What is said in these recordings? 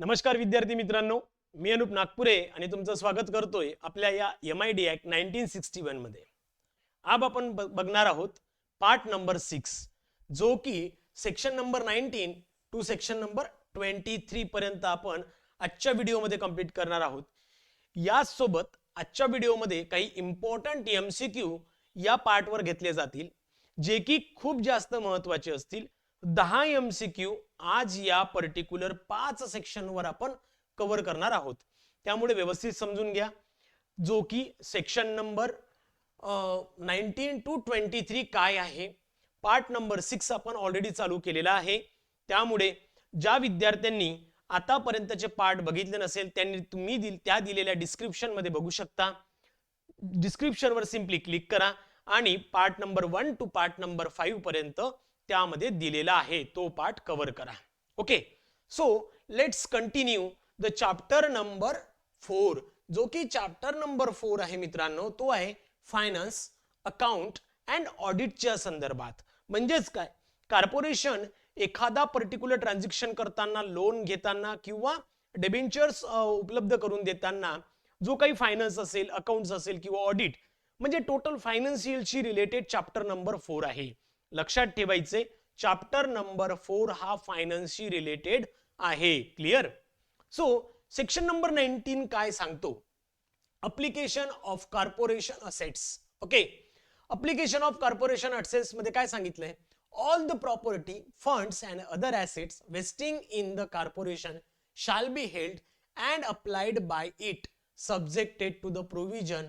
नमस्कार विद्यार्थी मित्रांनो मी अनुप नागपुरे आणि तुमचं स्वागत करतोय आपल्या या M I D act nineteen sixty वनमध्ये. आज आपण बघणार आहोत पार्ट नंबर सिक्स जो की section number nineteen two section number twenty three पर्यंत आपण आजच्या व्हिडिओमध्ये कंप्लीट करणार आहोत. याचसोबत आजच्या व्हिडिओमध्ये काही इम्पॉर्टंट एम सी क्यू या पार्टवर घेतले जातील जे की खूप जास्त महत्त्वाचे असतील. दहा एम सी क्यू आज या पर्टिक्युलर पाच सेक्शनवर आपण कव्हर करणार आहोत. त्यामुळे व्यवस्थित समजून घ्या. जो की section number nineteen two twenty three काय आहे? पार्ट नंबर सिक्स आपण ऑलरेडी चालू केलेला आहे. त्यामुळे ज्या विद्यार्थ्यांनी आतापर्यंतचे पार्ट बघितले नसेल त्यांनी तुम्ही दिल त्या दिलेल्या डिस्क्रिप्शनमध्ये बघू शकता. डिस्क्रिप्शनवर सिम्पली क्लिक करा आणि part number one two part number five पर्यंत त्यामध्ये दिलेला आहे तो पार्ट कव्हर करा. Okay so let's continue the chapter number four जो की चॅप्टर नंबर फोर आहे मित्रांनो तो आहे फायनान्स अकाउंट अँड ऑडिटच्या संदर्भात. म्हणजेच काय? कॉर्पोरेशन एखादा पर्टिक्युलर ट्रान्झॅक्शन करताना लोन घेताना किंवा डेबेंचर्स उपलब्ध करून देताना जो काही फायनान्स असेल अकाउंट्स असेल किंवा ऑडिट म्हणजे टोटल फायनान्शियलशी रिलेटेड चॅप्टर नंबर फोर आहे. लक्षात ठेवायचे चॅप्टर नंबर फोर हा फायनान्सशी रिलेटेड आहे. Clear so section number nineteen काय सांगतो? Application of corporation assets okay application of corporation असेट्समध्ये काय सांगितलंय? All the property funds and other assets vesting in the corporation shall be held and applied by it subjected to the provision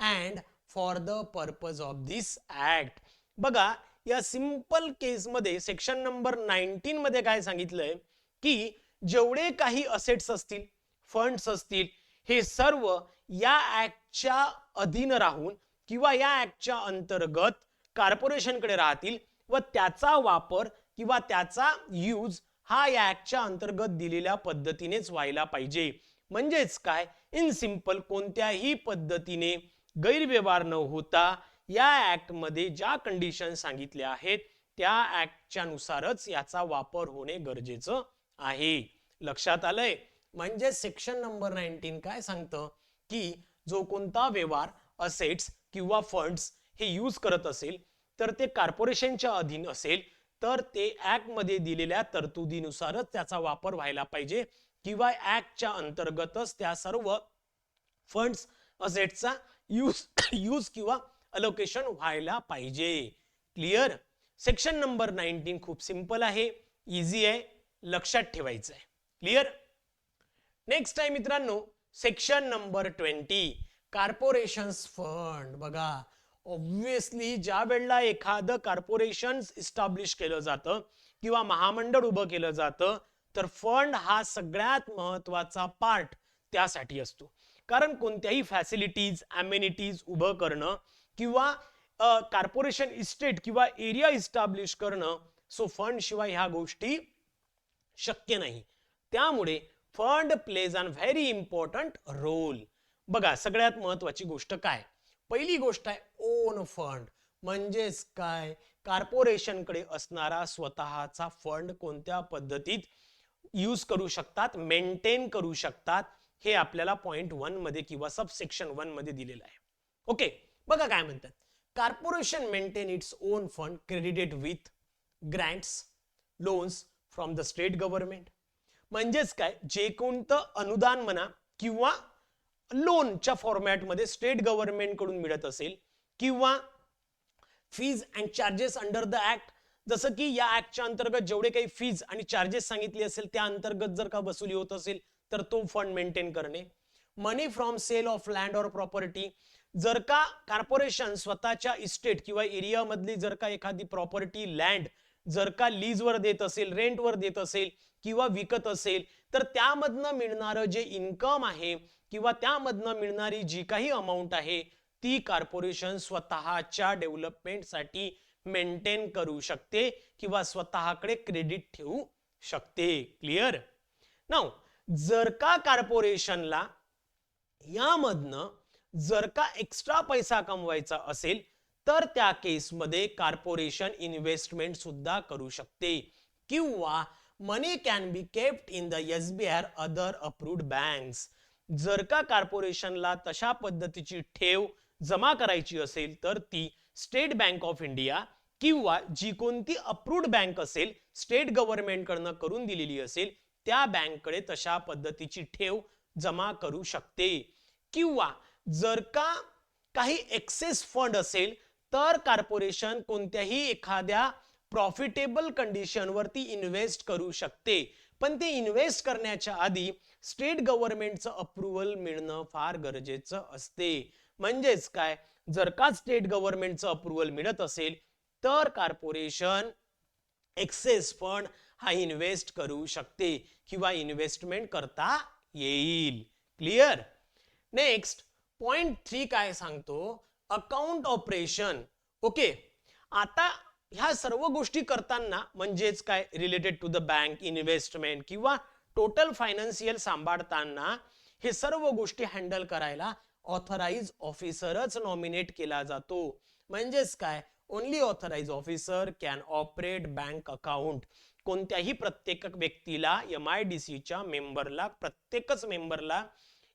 and for the purpose of this act बघा या simple केसमध्ये section number nineteen मध्ये काय सांगितलंय की जेवढे काही assets असतील फंड्स असतील हे सर्व या ऍक्टच्या अधीन राहून किंवा या ऍक्टच्या अंतर्गत कॉर्पोरेशनकडे राहतील व त्याचा वापर किंवा त्याचा यूज हा या ऍक्टच्या अंतर्गत दिलेल्या पद्धतीनेच व्हायला पाहिजे. म्हणजेच काय? इन सिंपल कोणत्याही पद्धतीने गैरव्यवहार न होता या ॲक्टमध्ये ज्या कंडिशन सांगितल्या आहेत त्या ऍक्टच्या नुसारच याचा वापर होणे गरजेचं आहे. लक्षात आलंय? म्हणजे सेक्शन नंबर नाईन्टीन काय सांगतं? की जो कोणता व्यवहार असेट्स किंवा फंड्स हे यूज करत असेल तर ते कॉर्पोरेशनच्या अधीन असेल तर ते ऍक्टमध्ये दिलेल्या तरतुदीनुसारच त्याचा वापर व्हायला पाहिजे किंवा ऍक्टच्या अंतर्गतच त्या सर्व फंड्स असेटचा यूज यूज किंवा अलोकेशन व्हायला पाहिजे. क्लिअर सेक्शन नंबर नाईन्टीन खूप सिंपल आहे. इझी आहे. लक्षात ठेवायचं आहे. क्लिअर नेक्स्ट आहे मित्रांनो section number twenty corporation fund बघा ऑब्विसली ज्या वेळेला एखादं कॉर्पोरेशन इस्टॅब्लिश केलं जातं किंवा महामंडळ उभं केलं जातं तर फंड हा सगळ्यात महत्त्वाचा पार्ट त्यासाठी असतो. कारण कोणत्याही फॅसिलिटीज अमेनिटीज उभं करणं किंवा कॉर्पोरेशन इस्टेट किंवा एरिया इस्टॅब्लिश करणं सो फंड शिवाय ह्या गोष्टी शक्य नाही. त्यामुळे fund plays an very important role बघा सगळ्यात महत्वाची गोष्ट काय? पहिली गोष्ट आहे ओन फंड म्हणजेच काय? कॉर्पोरेशनकडे असणारा स्वतःचा फंड कोणत्या पद्धतीत यूज करू शकतात मेंटेन करू शकतात हे आपल्याला पॉइंट वनमध्ये किंवा सबसेक्शन वनमध्ये दिलेलं आहे. ओके बघा काय म्हणतात. Corporation maintain its own fund credited with grants loans from the state government म्हणजेच काय? जे कोणतं अनुदान म्हणा किंवा लोनच्या फॉर्मॅटमध्ये स्टेट गव्हर्नमेंटकडून मिळत असेल किंवा fees and charges under the act जसं की या ऍक्टच्या अंतर्गत जेवढे काही फीज आणि चार्जेस सांगितले असेल त्या अंतर्गत जर का वसुली होत असेल तर तो फंड मेंटेन करणे. Money from sale of land or property जर का कॉर्पोरेशन स्वतःच्या इस्टेट किंवा एरिया मधली जर का एखादी प्रॉपर्टी लँड जर का लीजवर देत असेल रेंटवर देत असेल किंवा विकत असेल तर त्यामधनं मिळणारं जे इन्कम आहे किंवा त्यामधनं मिळणारी जी काही अमाऊंट आहे ती कॉर्पोरेशन स्वतःच्या डेव्हलपमेंटसाठी मेंटेन करू शकते किंवा स्वतःकडे क्रेडिट ठेवू शकते. क्लिअर नाव जर का कॉर्पोरेशनला यामधनं जर का एक्स्ट्रा पैसा कमवायचा असेल तर त्या केसमध्ये कॉर्पोरेशन इन्व्हेस्टमेंट सुद्धा करू शकते. किंवा money can be kept in the S B R other approved banks जर का कॉर्पोरेशनला तशा पद्धतीची ठेव जमा करायची असेल तर ती स्टेट बँक ऑफ इंडिया किंवा जी कोणती अप्रूव्ड बँक असेल स्टेट गव्हर्नमेंटकडनं करून दिलेली असेल त्या बँककडे तशा पद्धतीची ठेव जमा करू शकते. किंवा जर का काही एक्सेस फंड असेल तर कॉर्पोरेशन कोणत्याही एखाद्या प्रॉफिटेबल कंडिशनवरती इन्व्हेस्ट करू शकते. पण ते इन्व्हेस्ट करण्याच्या आधी स्टेट गव्हर्नमेंटचं अप्रुव्हल मिळणं फार गरजेचं असते. म्हणजेच काय? जर का स्टेट गव्हर्नमेंटचं अप्रुव्हल मिळत असेल तर कॉर्पोरेशन एक्सेस फंड हा इन्व्हेस्ट करू शकते किंवा इन्व्हेस्टमेंट करता येईल. क्लिअर नेक्स्ट पॉइंट थ्री काय सांगतो? अकाउंट ऑपरेशन ओके आता ह्या सर्व गोष्टी करताना म्हणजेच काय? Related to the bank investment किंवा टोटल फायनान्शियल सांभाळताना हे सर्व गोष्टी हँडल करायला ऑथराइज ऑफिसरच नॉमिनेट केला जातो. म्हणजेच काय? Only authorize officer can operate bank account कोणत्याही प्रत्येक व्यक्तीला एम आय डी सीच्या मेंबरला प्रत्येकच मेंबरला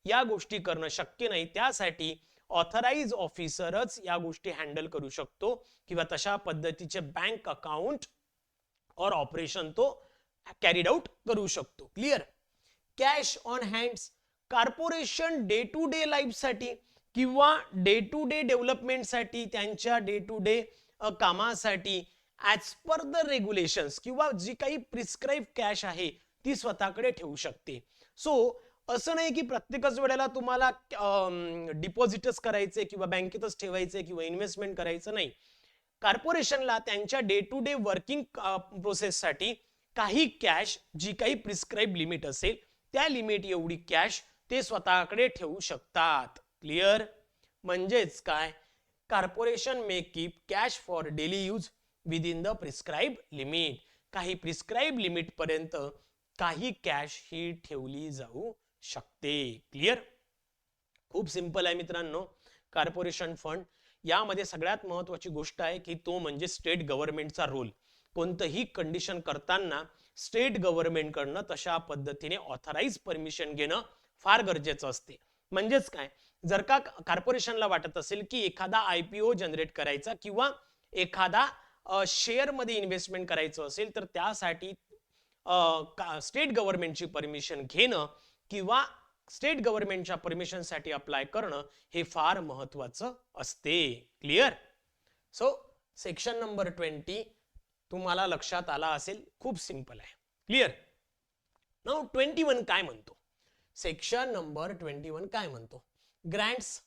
या गोष्टी करणं शक्य नाही. त्यासाठी ऑथराइज ऑफिसरच या गोष्टी हँडल करू शकतो किंवा तशा पद्धतीचे बँक अकाउंट और ऑपरेशन तो कॅरीड आउट करू शकतो. Clear cash on hands corporation day to day लाईफसाठी किंवा डे टू डे डेव्हलपमेंटसाठी त्यांच्या डे टू डे कामासाठी ऍज पर द रेग्युलेशन्स किंवा जी काही प्रिस्क्राईब कॅश आहे ती स्वतःकडे ठेवू शकते. सो असं नाही की प्रत्येकच वेळेला तुम्हाला डिपॉझिटच करायचे किंवा बँकेतच ठेवायचे किंवा इन्व्हेस्टमेंट करायचं नाही. कॉर्पोरेशनला त्यांच्या डे टू डे वर्किंग प्रोसेससाठी काही कॅश जी काही प्रिस्क्राईब लिमिट असेल त्या लिमिट एवढी कॅश ते स्वतःकडे ठेवू शकतात. क्लिअर म्हणजेच काय? Corporation may keep cash for daily use within the prescribe limit काही प्रिस्क्राईब लिमिट पर्यंत काही कॅश ही ठेवली जाऊ शकते. क्लिअर खूप सिंपल आहे मित्रांनो. कॉर्पोरेशन फंड यामध्ये सगळ्यात महत्वाची गोष्ट आहे की तो म्हणजे स्टेट गव्हर्नमेंटचा रोल कोणतंही कंडिशन करताना स्टेट गव्हर्नमेंटकडनं तशा पद्धतीने ऑथराईज परमिशन घेणं फार गरजेचं असते. म्हणजेच काय? जर का कॉर्पोरेशनला वाटत असेल की एखादा आयपीओ जनरेट करायचा किंवा एखादा शेअरमध्ये इन्व्हेस्टमेंट करायचं असेल तर त्यासाठी स्टेट गव्हर्नमेंटची परमिशन घेणं किंवा स्टेट गव्हर्नमेंटच्या परमिशनसाठी अप्लाय करणं हे फार महत्वाचं असते. Clear so section number twenty तुम्हाला लक्षात आला असेल खूप सिंपल आहे. क्लिअर नाव ट्वेंटी वन काय म्हणतो? सेक्शन नंबर ट्वेंटी वन काय म्हणतो? Grants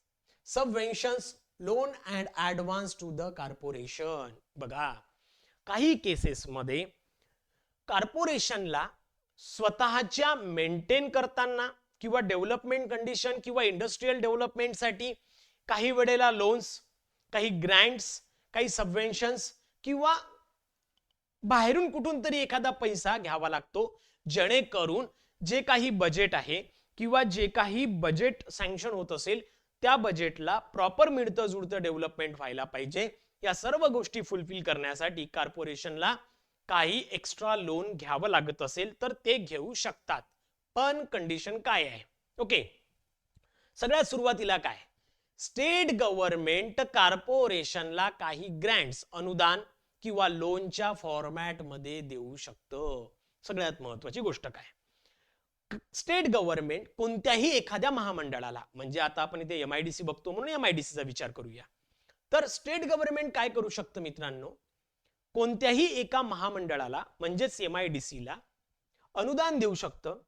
subventions loan and advance to the corporation बघा काही केसेसमध्ये कॉर्पोरेशनला स्वतःच्या मेंटेन करताना किंवा डेव्हलपमेंट कंडिशन किंवा इंडस्ट्रीयल डेव्हलपमेंटसाठी काही वेळेला लोन्स काही ग्रँट्स काही सबवेन्शन्स किंवा बाहेरून कुठून तरी एखादा पैसा घ्यावा लागतो जेणेकरून जे काही बजेट आहे किंवा जे काही बजेट सँक्शन होत असेल त्या बजेटला प्रॉपर मिळतं जुळतं डेव्हलपमेंट व्हायला पाहिजे. या सर्व गोष्टी फुलफिल करण्यासाठी कॉर्पोरेशनला काही एक्स्ट्रा लोन घ्यावं लागत असेल तर ते घेऊ शकतात. पण कंडिशन काय आहे? ओके सगळ्यात सुरुवातीला काय? स्टेट गव्हर्नमेंट कॉर्पोरेशनला काही ग्रँट्स अनुदान किंवा लोनच्या फॉर्मॅटमध्ये देऊ शकतं. सगळ्यात महत्वाची गोष्ट काय? स्टेट गव्हर्नमेंट कोणत्याही एखाद्या महामंडळाला म्हणजे आता आपण इथे एमआयडीसी बघतो म्हणून एमआयडीसीचा विचार करूया. तर स्टेट गव्हर्नमेंट काय करू शकतं मित्रांनो? कोणत्याही एका महामंडळाला म्हणजेच एम आय डी सीला अनुदान देऊ शकतं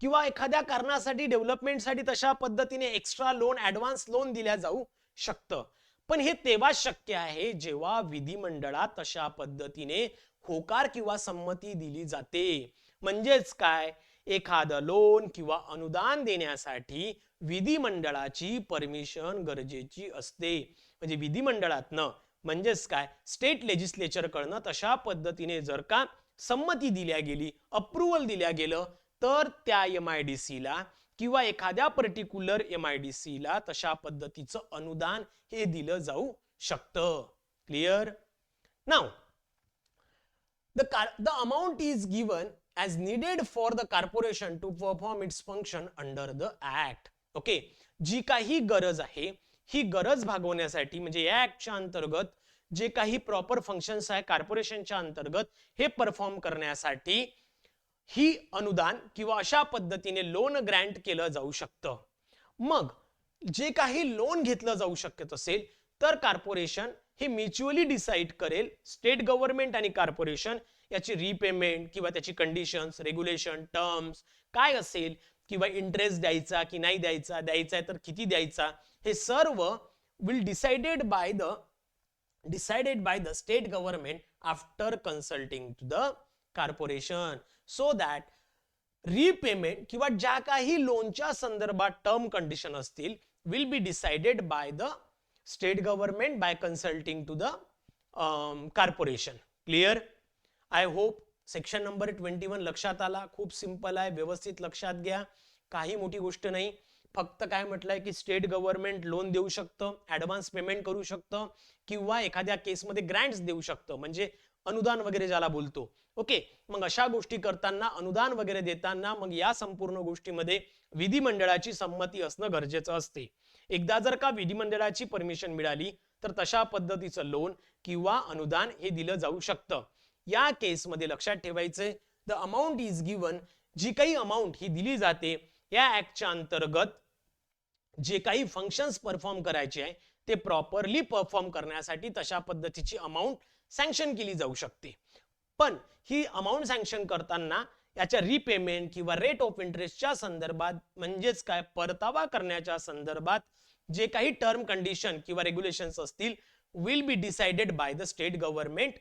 किंवा एखाद्या कारणासाठी डेव्हलपमेंटसाठी तशा पद्धतीने एक्स्ट्रा लोन ऍडव्हान्स लोन दिल्या जाऊ शकतं. पण हे तेव्हा शक्य आहे जेव्हा विधिमंडळात तशा पद्धतीने होकार किंवा संमती दिली जाते. म्हणजेच काय? एखादं लोन किंवा अनुदान देण्यासाठी विधिमंडळाची परमिशन गरजेची असते. म्हणजे विधिमंडळातनं म्हणजेच काय? स्टेट लेजिस्लेचर कडनं तशा पद्धतीने जर का संमती दिल्या गेली अप्रुव्हल दिल्या गेलं तर त्या एम आय डी सीला किंवा एखाद्या पर्टिक्युलर एम आय डी सीला तशा पद्धतीचं अनुदान हे दिलं जाऊ शकतं. Clear now the the amount is given as needed for the corporation to perform its function under the act okay जी काही गरज आहे ही गरज भागवण्यासाठी म्हणजे या ऍक्टच्या अंतर्गत जे काही प्रॉपर फंक्शन्स आहे कॉर्पोरेशनच्या अंतर्गत हे परफॉर्म करण्यासाठी ही अनुदान किंवा अशा पद्धतीने लोन ग्रँट केलं जाऊ शकतं. मग जे काही लोन घेतलं जाऊ शकत असेल तर कॉर्पोरेशन हे म्युच्युअली डिसाईड करेल स्टेट गव्हर्नमेंट आणि कॉर्पोरेशन याची रिपेमेंट किंवा त्याची कंडिशन्स रेग्युलेशन टर्म्स काय असेल किंवा इंटरेस्ट द्यायचा की नाही द्यायचा द्यायचा आहे तर किती द्यायचा हे सर्व will decided by the decided by the state government after consulting to the corporation so that repayment किंवा ज्या काही लोनच्या संदर्भात टर्म कंडिशन असतील will be decided by the state government by consulting to the corporation clear I hope section number twenty one लक्षात आला. खूप simple आहे व्यवस्थित लक्षात घ्या. काही मोठी गोष्ट नाही. फक्त काय म्हटलंय की स्टेट गव्हर्नमेंट लोन देऊ शकतं ऍडव्हान्स पेमेंट करू शकतं किंवा एखाद्या केसमध्ये ग्रँट्स देऊ शकतं. म्हणजे अनुदान वगैरे ज्याला बोलतो. ओके मग अशा गोष्टी करताना अनुदान वगैरे देताना मग या संपूर्ण गोष्टीमध्ये विधिमंडळाची संमती असणं गरजेचं असते. एकदा जर का विधिमंडळाची परमिशन मिळाली तर तशा पद्धतीचं लोन किंवा अनुदान हे दिलं जाऊ शकतं. या केसमध्ये लक्षात ठेवायचे द अमाऊंट इज गिवन जी काही अमाऊंट ही दिली जाते या ऍक्टच्या अंतर्गत जे काही फंक्शन्स परफॉर्म करायचे आहे ते प्रॉपरली परफॉर्म करण्यासाठी तशा पद्धतीची अमाऊंट सँक्शन केली जाऊ शकते. पण ही अमाऊंट सँक्शन करताना याच्या रिपेमेंट किंवा रेट ऑफ इंटरेस्टच्या संदर्भात म्हणजेच काय परतावा करण्याच्या संदर्भात जे काही टर्म कंडिशन किंवा रेग्युलेशन्स असतील will be decided by the state government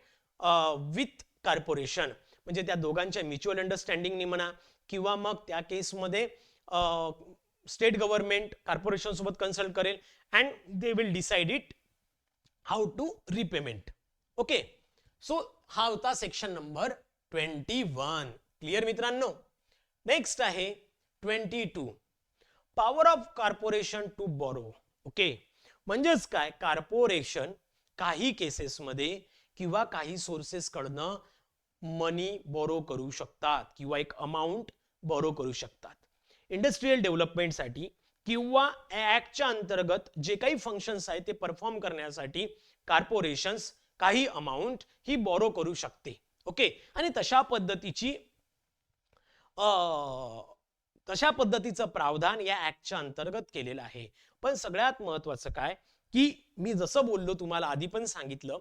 with corporation म्हणजे त्या दोघांच्या म्युच्युअल अंडरस्टँडिंगनी म्हणा किंवा मग त्या केसमध्ये स्टेट गव्हर्नमेंट कॉर्पोरेशन सोबत कन्सल्ट करेल and they will decide it how to repayment okay so हा होता section number twenty one clear मित्रांनो? नेक्स्ट आहे twenty two power of corporation to borrow okay म्हणजेच काय? कॉर्पोरेशन काही केसेसमध्ये किंवा काही सोर्सेस कडनं मनी बोरो करू शकतात किंवा एक अमाऊंट बोरो करू शकतात. इंडस्ट्रीयल डेव्हलपमेंटसाठी किंवा ऍक्टच्या अंतर्गत जे काही फंक्शन्स आहेत ते परफॉर्म करण्यासाठी कॉर्पोरेशन्स काही अमाऊंट ही बोरो करू शकते. ओके आणि तशा पद्धतीची तशा पद्धतीचं प्रावधान या ऍक्टच्या अंतर्गत केलेलं आहे. पण सगळ्यात महत्वाचं काय? की मी जसं बोललो तुम्हाला आधी पण सांगितलं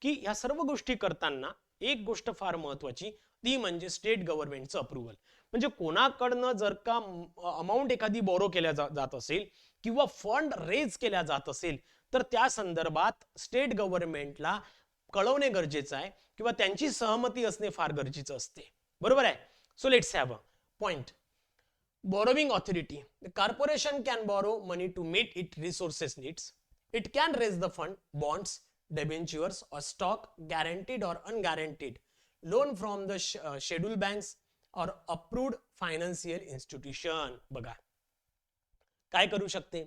की ह्या सर्व गोष्टी करताना एक गोष्ट फार महत्वाची ती म्हणजे स्टेट गव्हर्नमेंटचं अप्रुव्हल म्हणजे कोणाकडनं जर का अमाऊंट एखादी बोरो केल्या जात असेल किंवा फंड रेज केल्या जात असेल तर त्या संदर्भात स्टेट गव्हर्नमेंटला कळवणे गरजेचं आहे किंवा त्यांची सहमती असणे फार गरजेचं असते. बरोबर आहे? So let's have a point borrowing authority. The corporation can borrow money to meet its resources needs. It can raise the fund bonds debentures or stock guaranteed or unguaranteed loan from the sh- uh, scheduled banks or approved financial institution. बघा. काय करू शकते?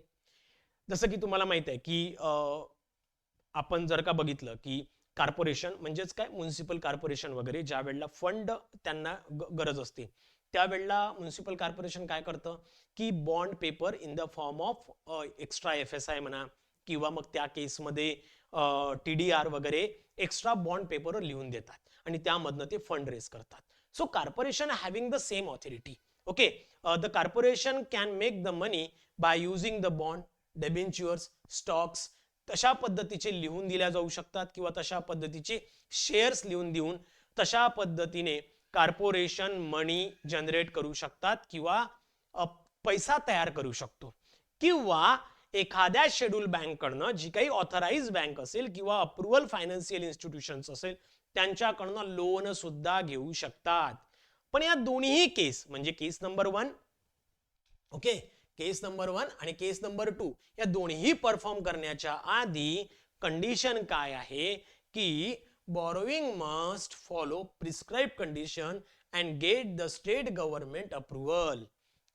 जसं की तुम्हाला माहीत आहे की आपण जर का बघितलं की कॉर्पोरेशन म्हणजेच काय? म्युन्सिपल कॉर्पोरेशन वगैरे ज्या वेळेला फंड त्यांना गरज असते त्यावेळेला म्युन्सिपल कॉर्पोरेशन काय करतं? की bond paper in the form of extra F S I म्हणा किंवा मग त्या केसमध्ये टी डी आर वगैरे एक्स्ट्रा बॉन्ड पेपरवर लिहून देतात आणि त्यामधनं ते फंड रेज करतात so corporation having the same authority okay the corporation can make the money by using the bond debentures stocks तशा पद्धतीचे लिहून दिल्या जाऊ शकतात किंवा तशा पद्धतीचे शेअर्स लिहून देऊन तशा पद्धतीने कॉर्पोरेशन मनी जनरेट करू शकतात किंवा पैसा तयार करू शकतो. किंवा एखाद्या शेड्यूल बँककडनं जी काही ऑथराइज बँक असेल किंवा अप्रुव्हल फायनान्शियल इन्स्टिट्यूशन्स असेल त्यांच्याकडनं लोन सुद्धा घेऊ शकतात. पण या दोन्ही केस म्हणजे case number one okay case number one आणि केस नंबर टू या दोन्ही परफॉर्म करण्याच्या आधी कंडिशन काय आहे? की borrowing must follow prescribe condition and get the state government approval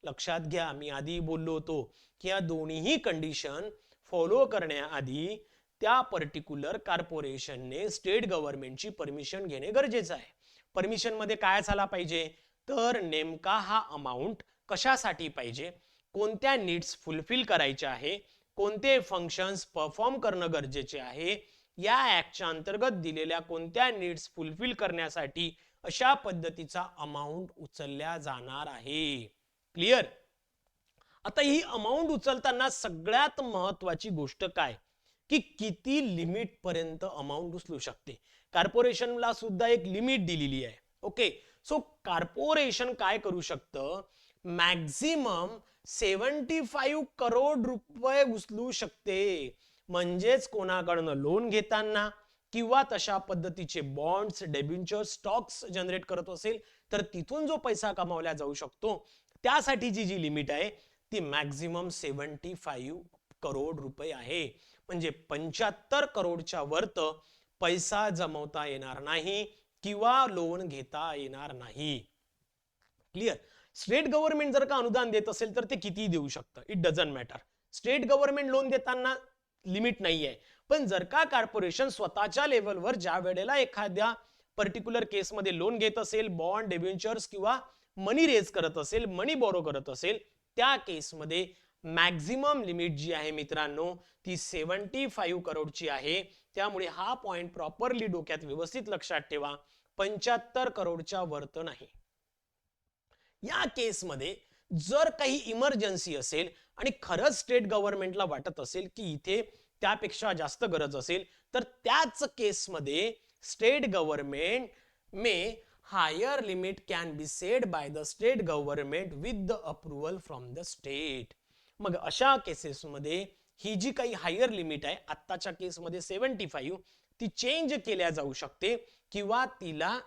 लक्षात घ्या मी आधी बोललो होतो. की या कंडिशन फॉलो करण्याआधी त्या पर्टिक्युलर कॉर्पोरेशनने स्टेट गव्हर्नमेंटची परमिशन घेणे गरजेचं आहे. परमिशनमध्ये काय झाला पाहिजे? तर नेमका हा अमाऊंट कशासाठी पाहिजे? कोणत्या नीड्स फुलफिल करायचे आहे? कोणते फंक्शन्स परफॉर्म करणं गरजेचे आहे? या ऍक्टच्या अंतर्गत दिलेल्या कोणत्या नीड्स फुलफिल करण्यासाठी अशा पद्धतीचा अमाऊंट उचलल्या जाणार आहे. क्लिअर आता ही अमाऊंट उचलताना सगळ्यात महत्वाची गोष्ट काय? की किती लिमिट पर्यंत अमाऊंट उचलू शकते? कॉर्पोरेशनला सुद्धा एक लिमिट दिलेली आहे. ओके सो कॉर्पोरेशन काय करू शकतं? मॅक्झिमम सेव्हन्टी फाईव्ह करोड रुपये उचलू शकते. म्हणजेच कोणाकडनं लोन घेताना किंवा तशा पद्धतीचे बॉन्ड्स डेबिंचर स्टॉक्स जनरेट करत असेल तर तिथून जो पैसा कमावला जाऊ शकतो त्यासाठीची जी लिमिट आहे ती मॅक्झिमम सेव्हन्टी फाईव्ह करोड रुपये आहे. म्हणजे पंच्याहत्तर करोडच्या वर्त पैसा जमवता येणार नाही किंवा लोन घेता येणार नाही. क्लिअर स्टेट गव्हर्नमेंट जर का अनुदान देत असेल तर ते किती देऊ शकतं. It doesn't matter state government loan देताना लिमिट नाही आहे पण जर का कॉर्पोरेशन स्वतःच्या लेवलवर ज्या वेळेला एखाद्या पर्टिक्युलर केसमध्ये लोन घेत असेल बॉन्ड डेव्हेंचर्स किंवा मनी रेज करत असेल मनी बॉरो करत असेल त्या केसमध्ये मॅक्झिमम लिमिट जी आहे मित्रांनो ती सेव्हन्टी फाईव्ह करोडची आहे. त्यामुळे हा पॉइंट प्रॉपरली डोक्यात व्यवस्थित लक्षात ठेवा. पंच्याहत्तर करोडच्या वर्त नाही. या केसमध्ये जर काही इमर्जन्सी असेल आणि खरंच स्टेट गव्हर्नमेंटला वाटत असेल की इथे त्यापेक्षा जास्त गरज असेल तर त्याच केसमध्ये state government may higher limit can be said by the state government with the approval from the state मग अशा केसेसमध्ये ही जी काही हायर लिमिट आहे आत्ताच्या केसमध्ये सेव्हन्टी फाईव्ह ती चेंज केल्या जाऊ शकते किंवा तिला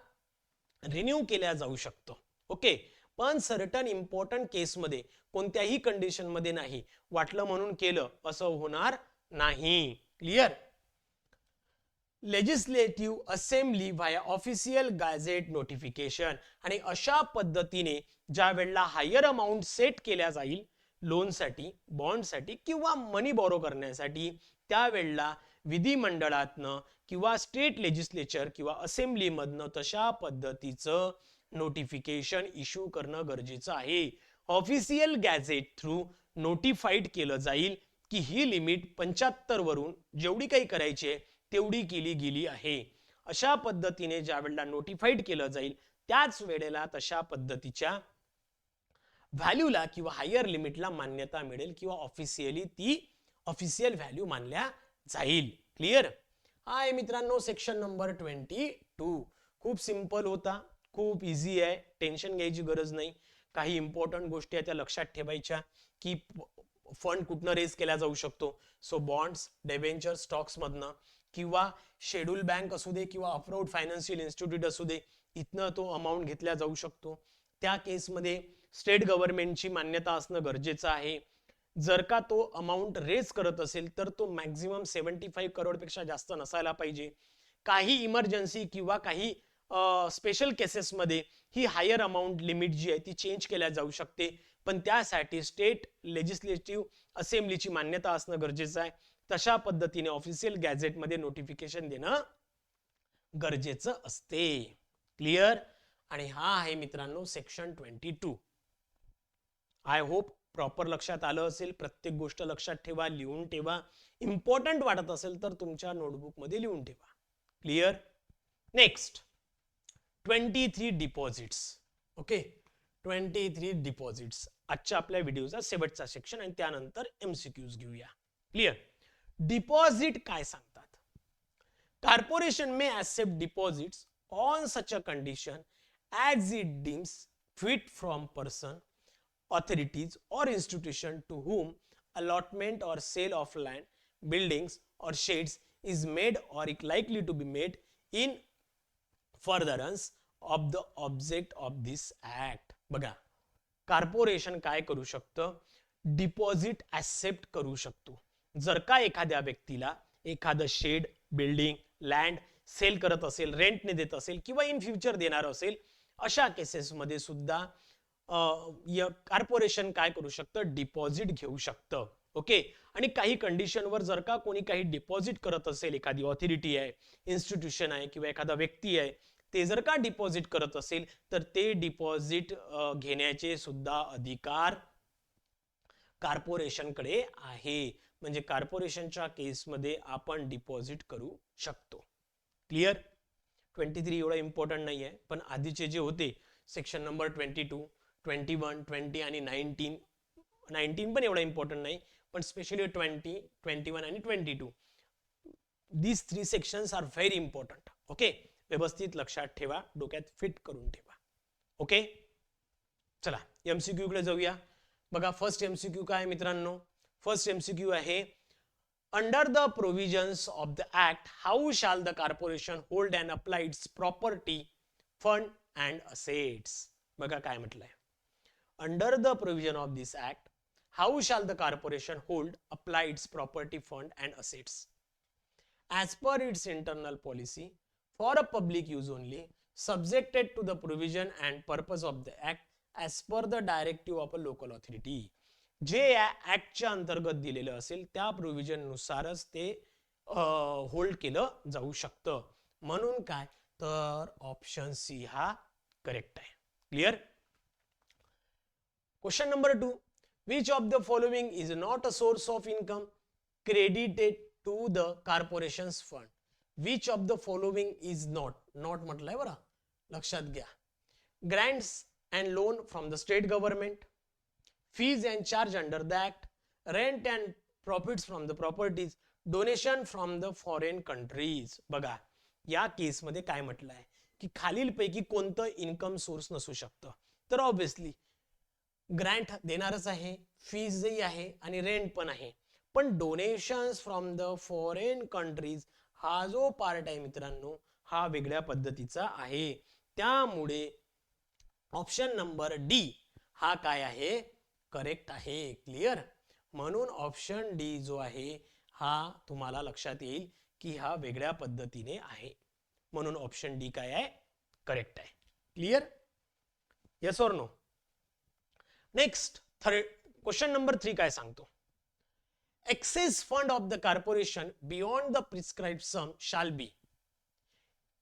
रिन्यू केल्या जाऊ शकतो. ओके पण सर्टन इम्पॉर्टंट केसमध्ये कोणत्याही कंडिशनमध्ये नाही. वाटलं म्हणून केलं असं होणार नाही. Clear legislative assembly via official gazette notification आणि अशा पद्धतीने ज्या वेळेला हायर अमाऊंट सेट केल्या जाईल लोनसाठी बॉन्डसाठी किंवा मनी बॉरो करण्यासाठी त्यावेळेला विधिमंडळातनं किंवा स्टेट लेजिस्लेचर किंवा असेंब्लीमधनं तशा पद्धतीचं नोटिफिकेशन इश्यू करणं गरजेचं आहे. ऑफिशियल गॅझेट थ्रू नोटिफाईड केलं जाईल की ही लिमिट पंच्याहत्तर वरून जेवढी काही करायची आहे तेवढी केली गेली आहे. अशा पद्धतीने ज्या वेळेला नोटिफाईड केलं जाईल त्याच वेळेला तशा पद्धतीच्या व्हॅल्यूला किंवा हायर लिमिटला मान्यता मिळेल किंवा ऑफिशियली ती ऑफिशियल व्हॅल्यू मानल्या जाईल. क्लिअर हाय आहे मित्रांनो सेक्शन नंबर ट्वेंटी टू खूप सिंपल होता खूप इझी आहे टेन्शन घ्यायची गरज नाही. काही इम्पॉर्टंट गोष्टी आहेत त्या लक्षात ठेवायच्या की फंड कुठनं रेज केला जाऊ शकतो. सो बॉन्ड्स डेव्हेंचर स्टॉक्स मधनं किंवा शेड्यूल बँक असू दे किंवा अप्रोड फायनान्शियल इन्स्टिट्यूट असू दे इथनं तो अमाऊंट घेतला जाऊ शकतो. त्या केसमध्ये स्टेट गव्हर्नमेंटची मान्यता असणं गरजेचं आहे. जर का तो अमाऊंट रेज करत असेल तर तो मॅक्झिमम सेव्हन्टी फाईव्ह करोडपेक्षा जास्त नसायला पाहिजे. काही इमर्जन्सी किंवा काही स्पेशल केसेसमध्ये ही हायर अमाऊंट लिमिट जी आहे ती चेंज केल्या जाऊ शकते. पण त्यासाठी स्टेट लेजिस्लेटिव्ह असेंब्लीची मान्यता असणं गरजेचं आहे. तशा पद्धतीने ऑफिशियल गॅझेटमध्ये नोटिफिकेशन देणं गरजेचं असते. क्लिअर आणि हा आहे मित्रांनो section twenty two I hope proper लक्षात आलं असेल. प्रत्येक गोष्ट लक्षात ठेवा लिहून ठेवा. इम्पॉर्टंट वाटत असेल तर तुमच्या नोटबुकमध्ये लिहून ठेवा. Clear next twenty three deposits okay twenty three deposits आजच्या आपल्या व्हिडिओचा शेवटचा सेक्शन आणि त्यानंतर एमसीक्यूज घेऊया. क्लिअर डिपॉजिट काय सांगतात? Corporation may on such a condition as it deems fit from person authorities or institution to whom allotment or sale of land buildings or sheds is made or it likely to be made in furtherance of the object of this act बघा, corporation काय करू शकतं? करू शकतो. जर का एखाद्या व्यक्तीला एखादं शेड बिल्डिंग लँड सेल करत असेल रेंटने देत असेल किंवा इन फ्युचर देणार असेल अशा केसेसमध्ये सुद्धा कॉर्पोरेशन काय करू शकतं? डिपॉझिट घेऊ शकतं. ओके? आणि काही कंडिशनवर जर का कोणी काही डिपॉझिट करत असेल एखादी ऑथॉरिटी आहे इन्स्टिट्यूशन आहे किंवा एखादा व्यक्ती आहे ते जर का डिपॉझिट करत असेल तर ते डिपॉझिट घेण्याचे सुद्धा अधिकार कॉर्पोरेशनकडे आहे. म्हणजे कॉर्पोरेशनच्या केसमध्ये आपण डिपॉझिट करू शकतो. क्लिअर? ट्वेंटी थ्री एवढं इम्पॉर्टंट नाही आहे पण आधीचे जे होते section number twenty two twenty one twenty आणि नाईन्टीन नाईन्टीन पण एवढं इम्पॉर्टंट नाही पण स्पेशली ट्वेंटी ट्वेंटी वन आणि twenty two these three sections are very important okay व्यवस्थित लक्षात ठेवा डोक्यात फिट करून ठेवा. ओके चला एमसीक्यू कडे जाऊया. बघा फर्स्ट एमसीक्यू काय मित्रांनो? फर्स्ट एमसीक्यू आहे under the provisions of the act how shall the corporation hold and apply its property fund and assets बघा काय म्हटलंय under the provision of this act how shall the corporation hold apply its property fund and assets as per its internal policy for a public use only subjected to the provision and purpose of the act as per the directive of a local authority जे या ऍक्टच्या अंतर्गत दिलेलं असेल त्या प्रोव्हिजननुसारच ते hold केलं जाऊ शकतं. म्हणून काय? तर ऑप्शन सी हा करेक्ट आहे. Clear question number two which of the following is not a source of income credited to the corporation fund which of the following is not not म्हटलंय बरं. लक्षात घ्या. Grants and loan from the state government fees and charge under the act rent and profits from the properties donation from the foreign countries बघा या केसमध्ये काय म्हटलं आहे की खालीलपैकी कोणतं इन्कम सोर्स नसू शकतं. तर ऑब्विसली ग्रँट देणारच आहे फीजही आहे आणि रेंट पण आहे. पण donations from the foreign countries हा जो पार्ट आहे मित्रांनो हा वेगळ्या पद्धतीचा आहे. त्यामुळे ऑप्शन नंबर डी हा काय आहे? करेक्ट आहे क्लियर म्हणून ऑप्शन डी जो आहे हा तुम्हाला लक्षात येईल की हा वेगळ्या पद्धतीने आहे. म्हणून ऑप्शन डी काय आहे? करेक्ट आहे. Clear yes or no next third question number three काय सांगतो? Excess fund of the corporation beyond the prescribe sum shall be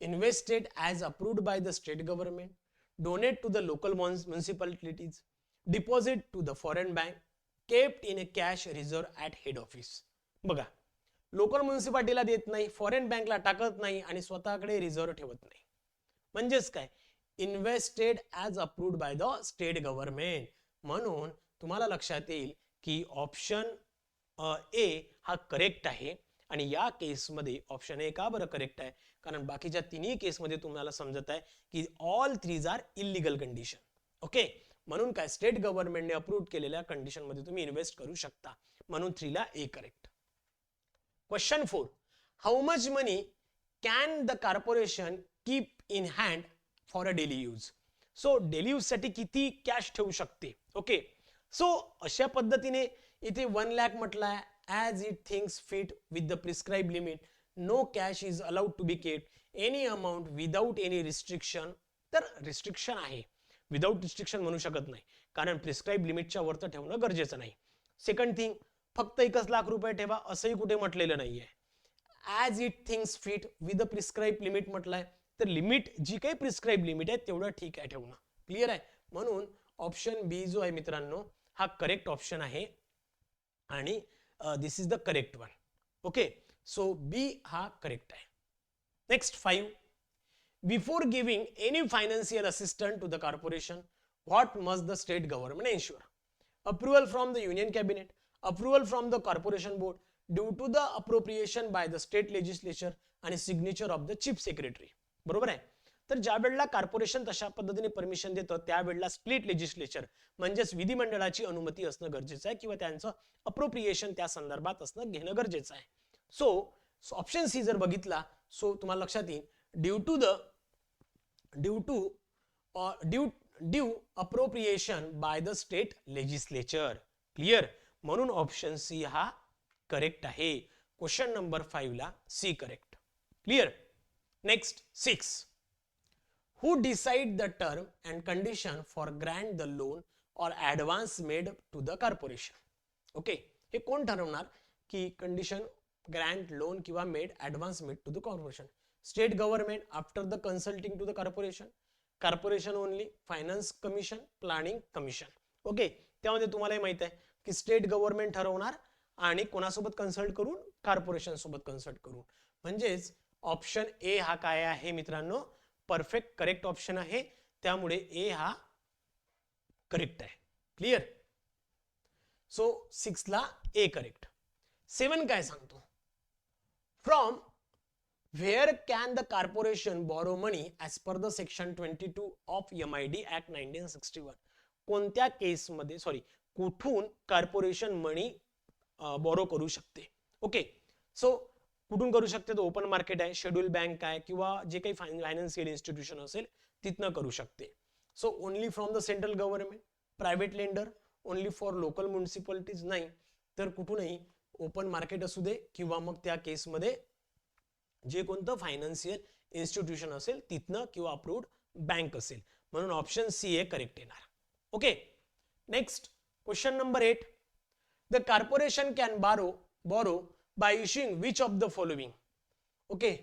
invested as approved by the state government donate to the local municipalities deposit to the foreign bank kept in a cash reserve at head office बघा local म्युन्सिपाल्टीला देत नाही foreign बँकला टाकत नाही आणि स्वतःकडे reserve ठेवत नाही. म्हणजेच काय? Invested as approved by the state government म्हणून तुम्हाला लक्षात येईल की ऑप्शन ए हा करेक्ट आहे आणि या केसमध्ये ऑप्शन ए का बरं करेक्ट आहे? कारण बाकीच्या तिन्ही केसमध्ये तुम्हाला समजत आहे की all threes are illegal condition okay म्हणून काय स्टेट गव्हर्नमेंटने अप्रूव्ह केलेल्या कंडिशनमध्ये तुम्ही इन्व्हेस्ट करू शकता. म्हणून थ्रीला A correct question four how much money can the corporation keep in hand for a daily use so daily यूजसाठी किती कॅश ठेवू शकते? ओके सो अशा पद्धतीने इथे one lakh म्हटलाय. As it things fit with the prescribe limit no cash is allowed to be kept any amount without any restriction तर restriction आहे. Without restriction म्हणू शकत नाही. कारण प्रिस्क्राईब लिमिटच्या वर तर ठेवणं गरजेचं नाही. सेकंड थिंग फक्त एकच लाख रुपये ठेवा असंही कुठे म्हटलेलं नाहीये. As it things fit with the prescribe limit म्हटलंय तर लिमिट जी काही प्रिस्क्राईब लिमिट आहे तेवढं ठीक आहे ठेवणं. क्लिअर आहे? म्हणून ऑप्शन बी जो आहे मित्रांनो हा करेक्ट ऑप्शन आहे. आणि this is the correct one okay so B हा करेक्ट आहे. Next five before giving any financial assistant to the corporation what must the state government ensure approval from the union cabinet approval from the corporation board due to the appropriation by the state legislature आणि signature of the chief secretary बरोबर आहे? तर ज्या वेळेला corporation तशा पद्धतीने permission देतं त्यावेळेला स्प्लिट लेजिस्लेचर म्हणजेच विधिमंडळाची अनुमती असणं गरजेचं आहे किंवा त्यांचं अप्रोप्रिएशन त्या संदर्भात असणं घेणं गरजेचं आहे. सो ऑप्शन सी जर बघितला सो तुम्हाला लक्षात येईल due to the due to due due appropriation by the state legislature clear म्हणून ऑप्शन सी हा करेक्ट आहे. Question number फाईव्हला C correct clear next six who decide the term and condition for grant the loan or advance made to the corporation? Okay हे कोण ठरवणार की condition grant loan किंवा made advance made to the corporation state government after the consulting to the corporation corporation only finance commission planning commission. Okay त्यामध्ये तुम्हालाही माहीत आहे की स्टेट गव्हर्नमेंट ठरवणार आणि कोणासोबत कन्सल्ट करून कॉर्पोरेशन सोबत कन्सल्ट करून. म्हणजेच ऑप्शन ए हा काय आहे मित्रांनो? परफेक्ट करेक्ट ऑप्शन आहे. त्यामुळे ए हा करेक्ट आहे. क्लिअर? सो सिक्सला ए करेक्ट. सेवन काय सांगतो? From where can the corporation borrow money as per the section twenty two of Act I D case मध्ये सिक्स्टी वन कोणत्या केसमध्ये सॉरी कुठून कॉर्पोरेशन मनी बॉरो करू शकते? ओके सो कुठून करू शकते? तो ओपन मार्केट आहे शेड्यूल बँक आहे किंवा जे काही फायनान्शियल इन्स्टिट्यूशन असेल तिथनं करू शकते. So only from the central government private lender only for local municipalities नाही. तर कुठूनही ओपन मार्केट असू दे किंवा मग त्या केसमध्ये जे कोणतं फायनान्शियल इन्स्टिट्यूशन असेल तिथनं किंवा अप्रूव्ड बँक असेल. म्हणून ऑप्शन सी हे करेक्ट येणार. Okay next question number eight the corporation can borrow borrow by issuing which of the following okay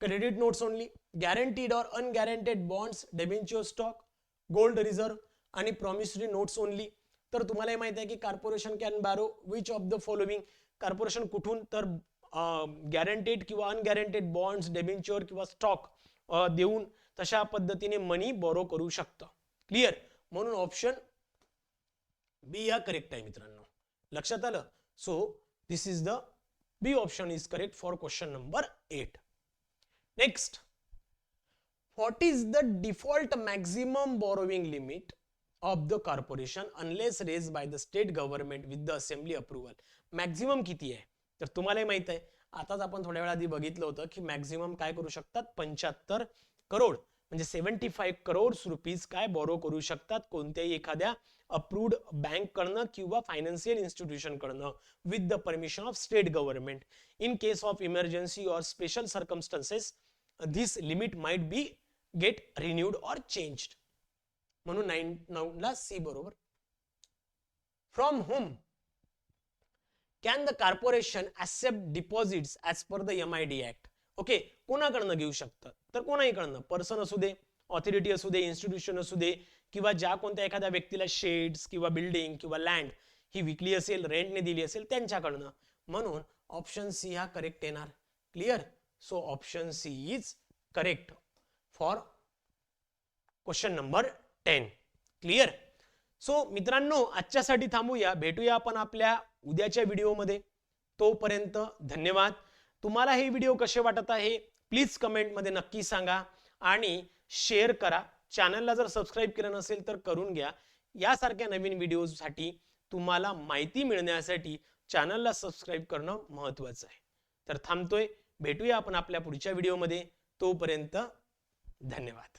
credit notes only guaranteed or unguaranteed bonds debenture stock gold reserve आणि promissory notes only तर तुम्हाला हे माहिती आहे की corporation can borrow which of the following corporation कुठून? तर guaranteed किंवा अनगॅरंटेड बॉन्ड्स डेबिंच्युअर किंवा स्टॉक देऊन तशा पद्धतीने मनी बॉरो करू शकतं. क्लिअर म्हणून ऑप्शन बी हा करेक्ट आहे मित्रांनो. लक्षात आलं? So this is the B option is correct for question number eight next what is the default maximum borrowing limit of the corporation unless raised by the state government with the assembly approval? Maximum किती आहे? तर तुम्हालाही माहीत आहे. आताच आपण थोड्या वेळा आधी बघितलं होतं की मॅक्झिमम काय करू शकतात? पंच्याहत्तर करोड. म्हणजे सेव्हन्टी फाईव्ह करोड रुपीज काय बॉरो करू शकतात कोणत्याही एखाद्या अप्रूव्ड बँक कडनं किंवा फायनान्शियल इन्स्टिट्यूशन कडनं with the permission of state government in case of emergency or special circumstances this limit might be get renewed or changed म्हणून नाईन ला सी बरोबर. From whom can the corporation accept deposits as per the M I D act okay कोणाकडनं घेऊ शकतात तर कोणाहीकडनं? Person असू दे authority असू दे institution असू दे किंवा ज्या कोणत्या एखाद्या व्यक्तीला शेड्स किंवा बिल्डिंग किंवा लँड ही विकली असेल रेंटने दिली असेल त्यांच्याकडनं. म्हणून ऑप्शन सी हा करेक्ट येणार. Clear so option C is correct for question number ten clear so मित्रांनो आजच्यासाठी थांबूया. भेटूया आपण आपल्या उद्याच्या व्हिडिओमध्ये. तोपर्यंत धन्यवाद. तुम्हाला हे व्हिडिओ कसे वाटत आहे प्लीज कमेंटमध्ये नक्की सांगा आणि शेअर करा. चॅनलला जर सबस्क्राईब केलं नसेल तर करून घ्या. यासारख्या नवीन व्हिडिओसाठी तुम्हाला माहिती मिळण्यासाठी चॅनलला सबस्क्राईब करणं महत्त्वाचं आहे. तर थांबतोय. भेटूया आपण आपल्या पुढच्या व्हिडिओमध्ये. तोपर्यंत धन्यवाद.